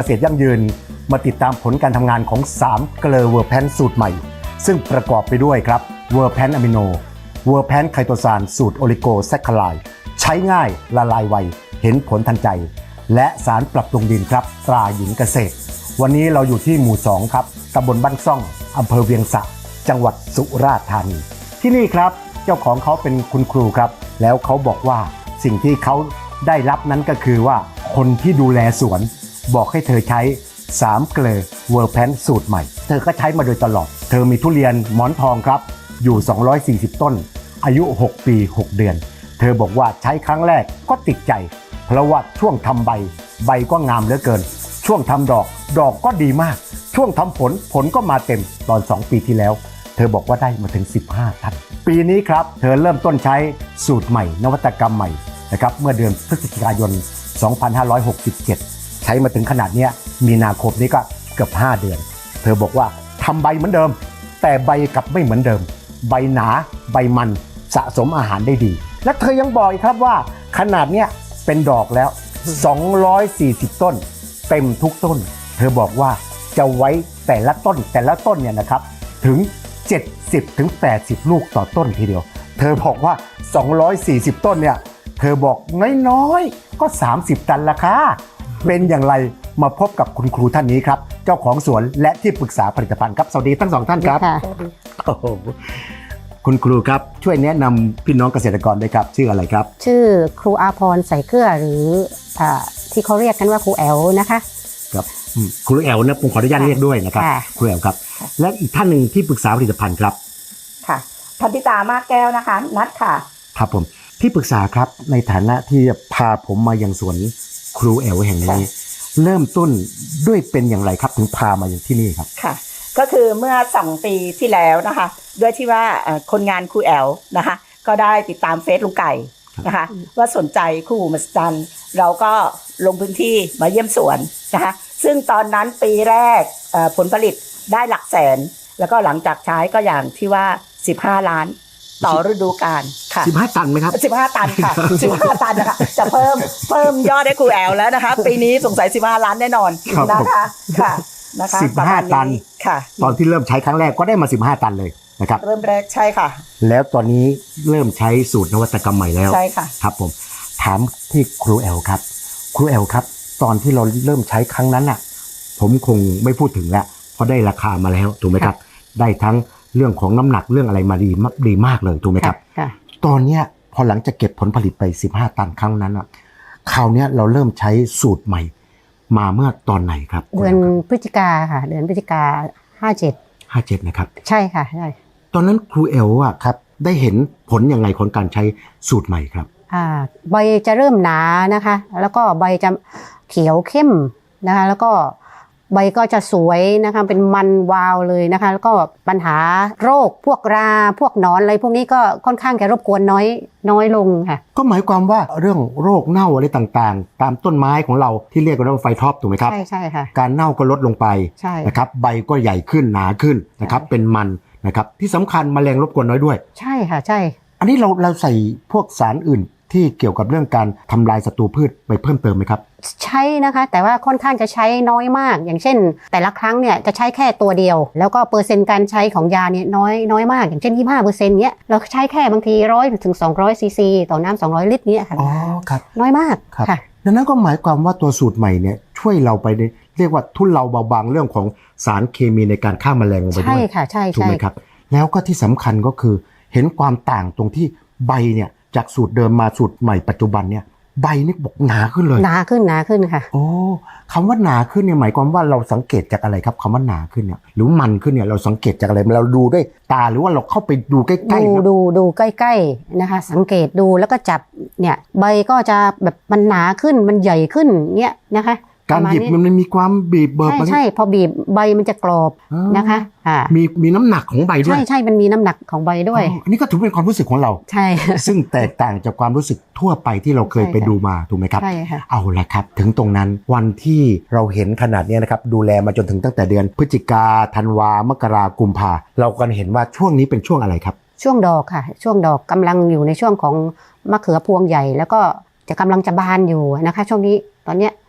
เกษตรยั่งยืนมาติดตามผลการทำงานของ 3 เกลอเวอร์แพนสูตรใหม่ ซึ่งประกอบไปด้วยครับเวอร์แพนอะมิโนเวอร์แพนไคโตซานสูตรโอลิโกแซคคลายใช้ง่ายละลายไว เห็นผลทันใจ และสารปรับปรุงดินครับ ตราหญิงเกษตร วันนี้เราอยู่ที่หมู่ 2 ครับตำบลบ้านซ่องอำเภอเวียงสะ จังหวัดสุราษฎร์ธานี ที่นี่ครับเจ้าของเขาเป็นคุณครูครับ แล้วเขาบอกว่าสิ่งที่เขาได้รับนั้นก็คือว่าคนที่ดูแลสวน บอกให้เธอใช้3เกลอเวอร์แพนสูตรใหม่ เธอก็ใช้มาโดยตลอด เธอมีทุเรียนหมอนทองครับ อยู่ 240 ต้น อายุ 6 ปี 6 เดือน เธอบอกว่าใช้ครั้งแรกก็ติดใจ เพราะว่าช่วงทำใบ ใบก็งามเหลือเกิน ช่วงทำดอก ดอกก็ดีมาก ช่วงทำผล ผลก็มาเต็ม ตอน 2 ปีที่แล้ว เธอบอกว่าได้มาถึง 15 ตัน ปีนี้ครับ เธอเริ่มต้นใช้สูตรใหม่ นวัตกรรมใหม่นะครับ เมื่อเดือนพฤศจิกายน 2567 ใช้มาถึงขนาดนี้มีนาคมนี้ก็เกือบ 5 เดือน เธอบอกว่าทำใบเหมือนเดิม แต่ใบกลับไม่เหมือนเดิม ใบหนาใบมันสะสมอาหารได้ดี และเธอยังบอกอีกครับว่าขนาดเนี้ยเป็นดอกแล้ว 240 ต้น เต็มทุกต้น เธอบอกว่าจะไว้แต่ละต้นแต่ละต้นเนี่ยนะครับถึง 70ถึง80 ลูกต่อต้นทีเดียว เธอบอกว่า 240 ต้นเนี่ยเธอบอกน้อยๆก็ 30 ตันละค่ะ เป็นอย่างไรมาพบกับคุณครูท่านนี้ครับ เจ้าของสวนและที่ปรึกษาผลิตภัณฑ์ครับ สวัสดีทั้งสองท่านครับค่ะโอ้โหคุณครูครับช่วยแนะนำพี่น้องเกษตรกรด้วยครับ ชื่ออะไรครับ ชื่อครูอาพรใส่เกลือหรืออาที่เขาเรียกกันว่าครูแอลนะคะครับอืมครูแอลนะผมขออนุญาตค่ะเรียกด้วยนะครับค่ะครูแอลครับ และอีกท่านหนึ่งที่ปรึกษาผลิตภัณฑ์ครับค่ะพันธิตามากแก้วนะคะ นัดค่ะครับผมที่ปรึกษาครับในฐานะที่พาผมมายังสวน ครูแอลแห่งนี้ค่ะเริ่มต้นด้วยเป็นอย่างไรครับถึงพามาอย่างที่นี่ครับค่ะ ก็คือเมื่อสองปีที่แล้วนะคะ ด้วยที่ว่าเอ่อคนงานครูแอลนะคะ ก็ได้ติดตามเฟซลุงไก่นะคะว่าสนใจคู่หูมหัศจรรย์เราก็ลงพื้นที่มาเยี่ยมสวนนะคะซึ่งตอนนั้นปีแรกเอ่อผลผลิตได้หลักแสน แล้วก็หลังจากใช้ก็อย่างที่ว่า 15 ล้าน ต่อฤดูกาลค่ะ15ตันไหมครับสิบห้าตันค่ะสิบห้าตันนะคะ จะเพิ่มเพิ่มยอดให้ครูแอลแล้วนะคะ ปีนี้สงสัยสิบห้าล้านแน่นอนครับนะคะค่ะนะคะสิบห้าประมณตัน ค่ะ ตอนที่เริ่มใช้ครั้งแรกก็ได้มา 15 ตันเลยนะครับ เริ่มแรกใช่ค่ะ แล้วตอนนี้เริ่มใช้สูตรนวัตกรรมใหม่แล้วใช่ค่ะ ครับผมถามที่ครูแอลครับ ครูแอลครับ ตอนที่เราเริ่มใช้ครั้งนั้นน่ะ ผมคงไม่พูดถึงแล้วเพราะได้ราคามาแล้วถูกไหมครับ ได้ทั้ง เรื่องของน้ำหนักเรื่องอะไรมาดีมากดีมากเลยถูกไหมครับค่ะตอนเนี้ยพอหลังจากเก็บผลผลิตไป 15 ตันครั้งนั้นอะคราวเนี้ยเราเริ่มใช้สูตรใหม่ มาเมื่อตอนไหนครับ เดือนพฤศจิกาค่ะเดือนพฤศจิกาห้าเจ็ดห้าเจ็ดนะครับ ใช่ค่ะใช่ตอนนั้นครูเอลอะครับได้เห็นผลยังไงของการใช้สูตรใหม่ครับอ่าใบจะเริ่มหนานะคะ แล้วก็ใบจะเขียวเข้มนะคะ แล้วก็ ใบก็จะสวยนะคะเป็นมันวาวเลยนะคะ แล้วก็ปัญหาโรคพวกราพวกหนอนอะไรพวกนี้ก็ค่อนข้างจะรบกวนน้อยน้อยลงค่ะ ก็หมายความว่าเรื่องโรคเน่าอะไรต่างๆ ตามต้นไม้ของเราที่เรียกกันว่าไฟท็อปถูกไหมครับใช่ใช่ค่ะการเน่าก็ลดลงไปใช่นะครับใบก็ใหญ่ขึ้นหนาขึ้นนะครับใช่เป็นมันนะครับที่สำคัญแมลงรบกวนน้อยด้วย ใช่ค่ะใช่ อันนี้เราเราใส่พวกสารอื่นที่เกี่ยวกับเรื่องการทำลายศัตรูพืชไปเพิ่มเติมไหมครับ ใช้นะคะ แต่ว่าค่อนข้างจะใช้น้อยมาก อย่างเช่น แต่ละครั้งเนี่ยจะใช้แค่ตัวเดียว แล้วก็เปอร์เซ็นต์การใช้ของยาเนี่ยน้อยน้อยมาก อย่างเช่น 25เปอร์เซ็นต์เนี้ยเราใช้แค่บางทีร้อยถึง 200ซีซีต่อน้ำ200 ลิตรเนี้ยค่ะอ๋อครับน้อยมากครับค่ะดังนั้นก็หมายความว่าตัวสูตรใหม่เนี่ยช่วยเราไปในเรียกว่าทุนเราเบาบางเรื่องของสารเคมีในการฆ่าแมลงลงไปด้ใช่วยค่ะใช่ถูกใช่ไหมครับ แล้วก็ที่สำคัญก็คือเห็นความต่างตรงที่ใบเนี่ยจากสูตรเดิมมาสูตรใหม่ปัจจุบันเนี่ย ใบนี่บอกหนาขึ้นเลย หนาขึ้นหนาขึ้นค่ะ โอ้คำว่าหนาขึ้นเนี่ยหมายความว่าเราสังเกตจากอะไรครับคำว่าหนาขึ้นเนี่ยหรือมันขึ้นเนี่ยเราสังเกตจากอะไรเราดูด้วยตาหรือว่าเราเข้าไปดูใกล้ดูๆครับดูดูใกล้ๆนะคะ สังเกตดูแล้วก็จับเนี่ยใบก็จะแบบมันหนาขึ้นมันใหญ่ขึ้นเนี้ยนะคะ การหยิบประมัมณนมีความบีบเบิบใช่มันใช่พอบีบใบมันจะกรอบอ๋อนะคะอ่ามีมีน้ำหนักของใบด้วย ใช่ใช่มันมีน้ำหนักของใบด้วยอ๋ออันนี้ก็ถือเป็นความรู้สึกของเรา ใช่ ซึ่งแตกต่างจากความรู้สึกทั่วไปที่เราเคยใช่ไปค่ะดูมาถูกไหมครับใช่ค่ะเอาละครับ ถึงตรงนั้นวันที่เราเห็นขนาดเนี้ยนะครับดูแลมาจนถึงตั้งแต่เดือน พฤศจิกาธันวามกรากุมภาเราก็เห็นว่าช่วงนี้เป็นช่วงอะไรครับ ช่วงดอกค่ะ ช่วงดอกกำลังอยู่ในช่วงของมะเขือพวงใหญ่ แล้วก็จะกำลังจะบานอยู่นะคะ ช่วงนี้ตอนเนี้ยครับ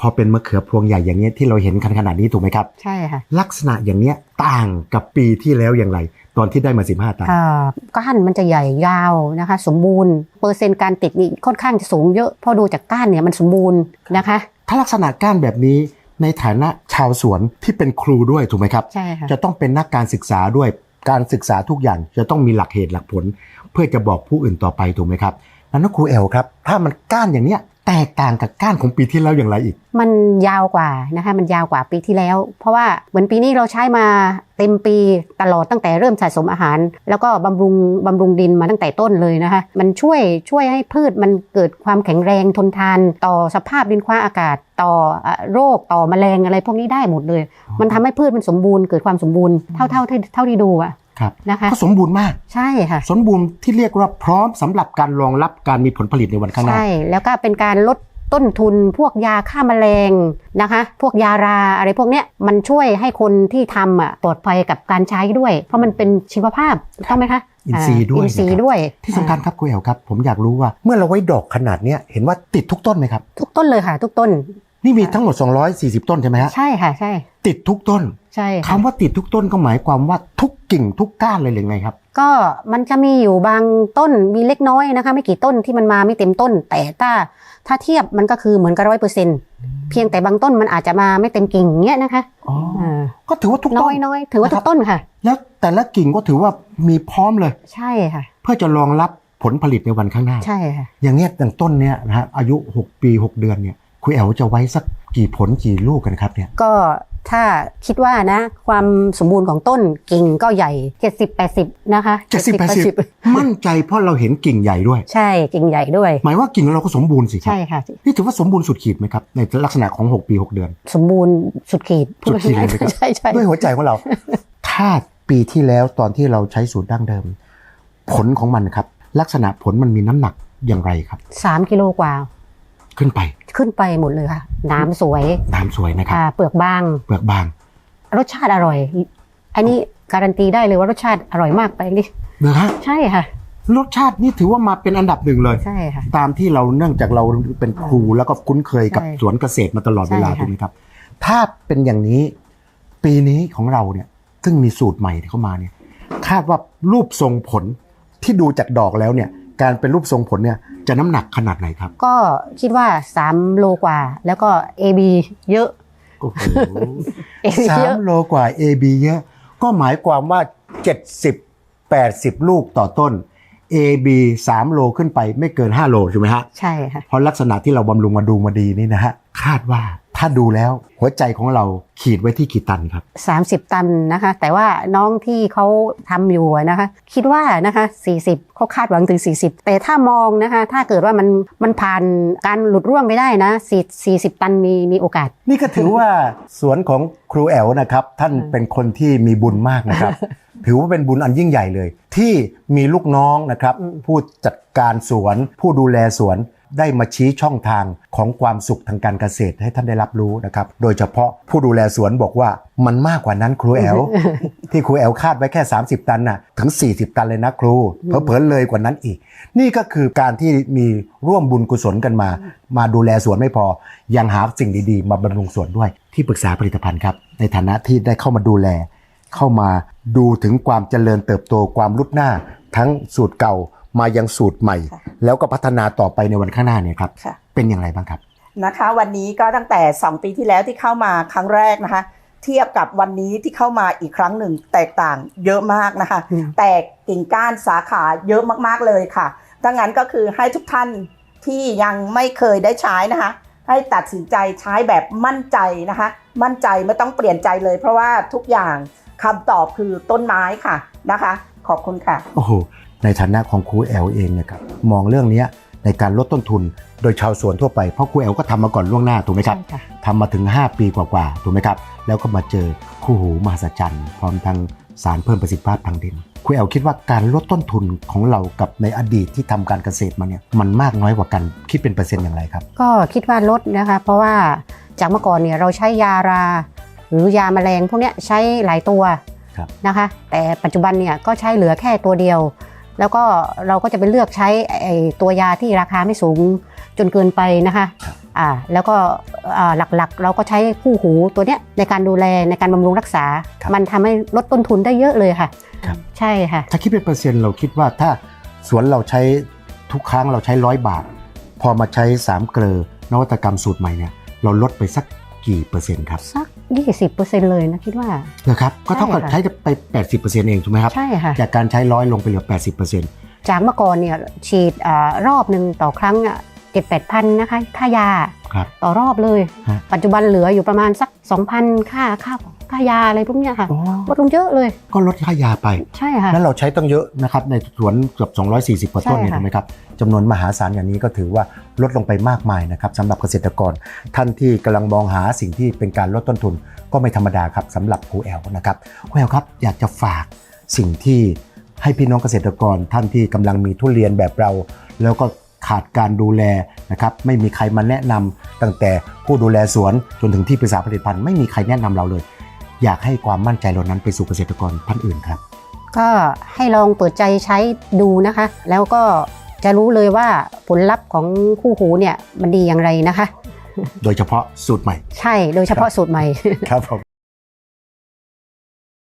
พอเป็นมะเขือพวงใหญ่อย่างเงี้ยที่เราเห็นกันขนาดนี้ถูกไหมครับใช่ค่ะลักษณะอย่างเนี้ยต่างกับปีที่แล้วอย่างไร ตอนที่ได้มา 15 ตันอ่าก้านมันจะใหญ่ยาวนะคะ สมบูรณ์เปอร์เซ็นต์การติดนี่ค่อนข้างจะสูงเยอะเพราะดูจากก้านเนี่ยมันสมบูรณ์นะคะ ถ้าลักษณะก้านแบบนี้ในฐานะชาวสวนที่เป็นครูด้วยถูกไหมครับใช่ค่ะจะต้องเป็นนักการศึกษาด้วยการศึกษาทุกอย่างจะต้องมีหลักเหตุหลักผล เพื่อจะบอกผู้อื่นต่อไปถูกไหมครับนั้นนะครูเอลครับ ถ้ามันก้านอย่างเนี้ย แตกต่างกับก้านของปีที่แล้วอย่างไรอีก มันยาวกว่านะคะมันยาวกว่าปีที่แล้ว เพราะว่าเหมือนปีนี้เราใช้มาเต็มปีตลอดตั้งแต่เริ่มสะสมอาหาร แล้วก็บำรุงบำรุงดินมาตั้งแต่ต้นเลยนะคะมันช่วยช่วยให้พืชมันเกิดความแข็งแรงทนทาน ต่อสภาพดินคว้าอากาศ ต่อโรคต่อแมลงอะไรพวกนี้ได้หมดเลย มันทำให้พืชมันสมบูรณ์เกิดความสมบูรณ์เท่าเท่าเท่าที่ดูอะ ครับนะคะก็สมบูรณ์มากใช่ค่ะสมบูรณ์ที่เรียกว่าพร้อมสำหรับการรองรับการมีผลผลิตในวันข้างหน้าใช่แล้วก็เป็นการลดต้นทุนพวกยาฆ่าแมลงนะคะ พวกยาราอะไรพวกเนี้ยมันช่วยให้คนที่ทำอะปลอดภัยกับการใช้ด้วย เพราะมันเป็นชีวภาพถูกต้องไหมคะอินทรีย์ด้วยอินทรีย์นะครับด้วยที่สำคัญครับครูเอลครับ ผมอยากรู้ว่าเมื่อเราไว้ดอกขนาดเนี้ยเห็นว่าติดทุกต้นไหมครับ ทุกต้นเลยค่ะ ทุกต้น นี่มีทั้งหมด 240 ต้นใช่ไหมฮะใช่ค่ะใช่ ติดทุกต้น ใช่คำค่ะว่าติดทุกต้นก็หมายความว่าทุกกิ่งทุกก้านเลยหรือไงครับ ก็มันจะมีอยู่บางต้นมีเล็กน้อยนะคะ ไม่กี่ต้นที่มันมาไม่เต็มต้น แต่ถ้าถ้าเทียบมันก็คือเหมือนกับร้อยเปอร์เซ็นต์เพียงแต่บางต้นมันอาจจะมาไม่เต็มกิ่งเงี้ยนะคะอ๋ออ่าก็ถือว่าทุกน้ต้อนยน้อยถือว่าทุกต้นค่ะ แล้วแต่ละกิ่งก็ถือว่ามีพร้อมเลย ใช่ค่ะ เพื่อจะรองรับผลผลิตในวันข้างหน้า ใช่ค่ะ อย่างเนี้ยอย่างต้นเนี้ยนะฮะอายุ 6 ปี 6 เดือนเนี่ย คุยแอลจะไว้สักกี่ผลกี่ลูกกันครับเนี่ยก็ถ้าคิดว่านะ ความสมบูรณ์ของต้นกิ่งก็ใหญ่ 70-80 นะคะเจ็ดสิบแปดสิบ70-80 มั่นใจเพราะเราเห็นกิ่งใหญ่ด้วย ใช่กิ่งใหญ่ด้วย หมายว่ากิ่งเราก็สมบูรณ์สิครัใช่ค่ะนี่ถือว่าสมบูรณ์สุดขีดไหมครับ ในลักษณะของ 6 ปี 6 เดือน สมบูรณ์สุดขีดสุดขีดเลยไหมครับใช่ใช่ด้วยหัวใจของเรา ถ้าปีที่แล้วตอนที่เราใช้สูตรดั้งเดิม ผลของมันครับ ลักษณะผลมันมีน้ำหนักอย่างไรครับสามกิโลกว่า ขึ้นไป ขึ้นไปหมดเลยค่ะ น้ำสวย น้ำสวยนะครับอ่าเปลือกบาง เปลือกบาง รสชาติอร่อย อันนี้การันตีได้เลยว่ารสชาติอร่อยมากไปนี่เนื้อฮะใช่ค่ะ รสชาตินี่ถือว่ามาเป็นอันดับหนึ่งเลย ใช่ค่ะ ตามที่เราเนื่องจากเราเป็นครูแล้วก็คุ้นเคยกับใช่สวนเกษตรมาตลอดเวลาใช่ค่ะถูกไหมครับ ถ้าเป็นอย่างนี้ปีนี้ของเราเนี่ย ซึ่งมีสูตรใหม่ที่เข้ามาเนี่ย คาดว่ารูปทรงผลที่ดูจากดอกแล้วเนี่ย การเป็นรูปทรงผลเนี่ย จะน้ำหนักขนาดไหนครับ ก็คิดว่า 3 โลกว่า แล้วก็ AB เยอะโอ้โห AB สาเยมอะโลกว่า AB เยอะก็หมายความว่า 70 80 ลูกต่อต้น AB 3 โลขึ้นไปไม่เกิน 5 โลใช่ไหมฮะ ใช่ค่ะเพราะลักษณะที่เราบำรุงมาดูมาดีนี่นะฮะ คาดว่า ถ้าดูแล้วหัวใจของเราขีดไว้ที่กี่ตันครับ 30 ตันนะคะ แต่ว่าน้องที่เขาทำอยู่อะนะคะ คิดว่านะคะ 40เขาคาดหวังถึง 40 แต่ถ้ามองนะคะ ถ้าเกิดว่ามันมันผ่านการหลุดร่วงไปได้นะ4 40 ตันมีมีโอกาส นี่ก็ถือว่าสวนของครูแอลนะครับ ท่านเป็นคนที่มีบุญมากนะครับ ถือว่าเป็นบุญอันยิ่งใหญ่เลย ที่มีลูกน้องนะครับ ผู้จัดการสวน ผู้ดูแลสวน ได้มาชี้ช่องทางของความสุขทางการเกษตรให้ท่านได้รับรู้นะครับ โดยเฉพาะผู้ดูแลสวนบอกว่ามันมากกว่านั้นครูแอลที่ครูแอลคาดไว้แค่ 30 ตันน่ะถึง 40 ตันเลยนะครูเผลอๆเลยกว่านั้นอีก นี่ก็คือการที่มีร่วมบุญกุศลกันมา มาดูแลสวนไม่พอ ยังหาสิ่งดีๆ มาบำรุงสวนด้วย ที่ปรึกษาผลิตภัณฑ์ครับ ในฐานะที่ได้เข้ามาดูแล เข้ามาดูถึงความเจริญเติบโตความรุดหน้า ทั้งสูตรเก่า มายังสูตรใหม่ค่ะแล้วก็พัฒนาต่อไปในวันข้างหน้าเนี่ยครับค่ะเป็นอย่างไรบ้างครับนะคะ วันนี้ก็ตั้งแต่ 2 ปีที่แล้วที่เข้ามาครั้งแรกนะคะ เทียบกับวันนี้ที่เข้ามาอีกครั้งหนึ่งแตกต่างเยอะมากนะคะอืมแตกกิ่งก้านสาขาเยอะมากๆเลยค่ะดังนั้นก็คือให้ทุกท่านที่ยังไม่เคยได้ใช้นะคะ ให้ตัดสินใจใช้แบบมั่นใจนะคะ มั่นใจไม่ต้องเปลี่ยนใจเลย เพราะว่าทุกอย่างคำตอบคือต้นไม้ค่ะนะคะ ขอบคุณค่ะ โอ้โห ในฐานะของครูแอลเองเนะครับมองเรื่องเนี้ยในการลดต้นทุนโดยชาวสวนทั่วไปเพราะครูแอลก็ทำมาก่อนล่วงหน้าถูกไหมครับใช่ค่ะทำมาถึง 5 ปีกว่าๆถูกไหมครับแล้วก็มาเจอคู่หูมหัศจรรย์พร้อมทั้งสารเพิ่มประสิทธิภาพทางดินครูแอลคิดว่าการลดต้นทุนของเรากับในอดีตที่ทำการเกษตรมาเนี่ยมันมากน้อยกว่ากันคิดเป็นเปอร์เซ็นต์อย่างไรครับ ก็คิดว่าลดนะคะ เพราะว่าจากเมื่อก่อนเนี่ยเราใช้ยารา หรือยาแมลงพวกเนี้ยใช้หลายตัวครับนะคะ แต่ปัจจุบันเนี่ยก็ใช้เหลือแค่ตัวเดียว แล้วก็เราก็จะไปเลือกใช้ไอ้ตัวยาที่ราคาไม่สูงจนเกินไปนะคะอ่าแล้วก็อ่าหลักๆ เราก็ใช้คู่หูตัวเนี้ยในการดูแลในการบำรุงรักษาครับมันทำให้ลดต้นทุนได้เยอะเลยค่ะครับใช่ค่ะ ถ้าคิดเป็นเปอร์เซ็นต์เราคิดว่าถ้าสวนเราใช้ทุกครั้งเราใช้ร้อยบาท พอมาใช้สามเกลอนวัตกรรมสูตรใหม่เนี่ยเราลดไปสัก กี่เปอร์เซ็นต์ครับ สัก 20%เลยนะคิดว่าเหรอครับ ก็เท่ากับใช่ค่ะใช้ไป 80%เองถูกไหมครับ ใช่ค่ะ จากการใช้ร้อยลงไปเหลือ 80%จากเมื่อก่อนเนี่ยฉีดอารอบหนึ่งต่อครั้งอะเจ็ดแปดพันนะคะค่ายาครับต่อรอบเลยฮะปัจจุบันเหลืออยู่ประมาณสัก 2,000 ค่าค่า ค่ายาอะไรพวกเนี้ยค่ะอ๋อลดลงเยอะเลย ก็ลดค่ายาไป ใช่ค่ะ นั้นเราใช้ตั้งเยอะนะครับในสวนเกือบ 240กว่าต้นเนี่ยใช่ค่ะถูกไหมครับจำนวนมหาศาลอย่างนี้ก็ถือว่าลดลงไปมากมายนะครับสำหรับเกษตรกร ท่านที่กำลังมองหาสิ่งที่เป็นการลดต้นทุน ก็ไม่ธรรมดาครับสำหรับครูแอลนะครับครูแอลครับอยากจะฝากสิ่งที่ให้พี่น้องเกษตรกรท่านที่กำลังมีทุเรียนแบบเรา แล้วก็ขาดการดูแลนะครับไม่มีใครมาแนะนำตั้งแต่ผู้ดูแลสวนจนถึงที่ปรึกษาผลิตภัณฑ์ไม่มีใครแนะนำเราเลย อยากให้ความมั่นใจเหล่านั้นไปสู่เกษตรกรท่านอื่นครับ ก็ให้ลองเปิดใจใช้ดูนะคะ แล้วก็จะรู้เลยว่าผลลัพธ์ของคู่หูเนี่ยมันดีอย่างไรนะคะ โดยเฉพาะสูตรใหม่ ใช่โดยเฉพาะสูตรใหม่ ครับผม